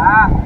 Ah.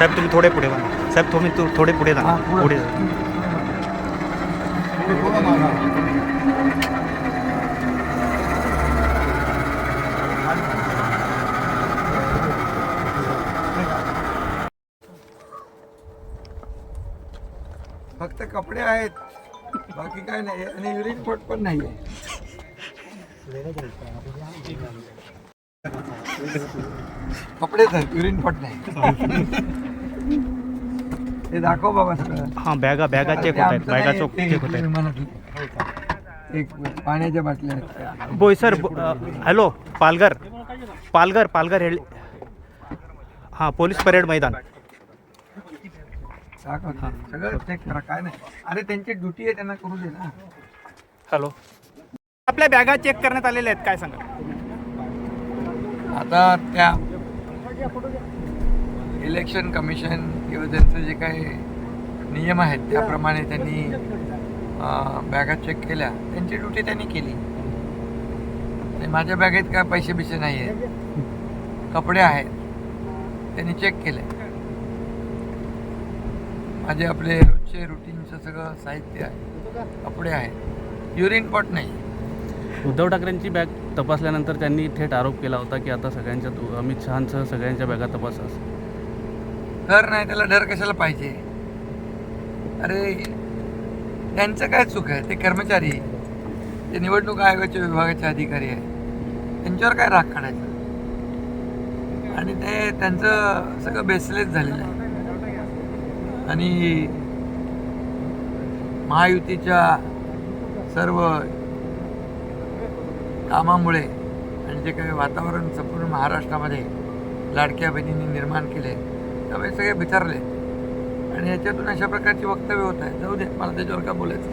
साहेब तुम्ही थोडे पुढे बघा. साहेब तुम्ही तू थोडे पुढे जा. पुढे. जा. फक्त कपडे आहेत. बाकी काय नाही. आणि युरिन पोट पण नाही कपडेच आहेत युरिन पोट नाही. हे दाखव बाबा सगळं. हां बॅगा बॅगा चेक होत आहेत ते बॅगा चोक चेक होत ते आहेत. एक पाण्याच्या बाटल्या आहेत. बोय सर ब- अ, हॅलो पालघर. पालघर पालघर हेळ हां पोलीस परेड मैदान. ते. सगळं चेक करा काय नाही. अरे त्यांची ड्युटी आहे त्यांना करू दे ना. हॅलो. आपल्या बॅगा चेक करण्यात आलेल्या आहेत काय सांगा? आता त्या इलेक्शन कमिशन किंवा त्यांचं जे काही नियम आहेत त्याप्रमाणे त्यांनी बॅगा चेक केल्या. त्यांची ड्युटी त्यांनी केली. आणि माझ्या बॅगेत काय पैसे बिसे नाही आहेत कपडे आहेत. त्यांनी चेक केले. माझे आपले रोजचे रुटीनचं सगळं साहित्य आहे. कपडे आहेत. युरिन पॉट नाही. उद्धव ठाकरेंची बॅग तपासल्यानंतर त्यांनी थेट आरोप केला होता की आता सगळ्यांच्या अमित शहांसह सगळ्यांच्या बॅगा तपासा डर नाही त्याला डर कशाला पाहिजे? अरे त्यांचं काय चूक आहे? ते कर्मचारी. ते निवडणूक आयोगाच्या विभागाचे अधिकारी आहे त्यांच्यावर काय राग काढायचा? आणि ते त्यांचं सगळं बेसलेस झालेलं आहे. आणि महायुतीच्या सर्व कामामुळे आणि जे काही वातावरण संपूर्ण महाराष्ट्रामध्ये लाडक्या बहिणींनी निर्माण केले त्यामुळे सगळे बिथरले. आणि याच्यातून अशा प्रकारची वक्तव्य होत आहे. जाऊ दे मला त्याच्यावर का बोलायचं?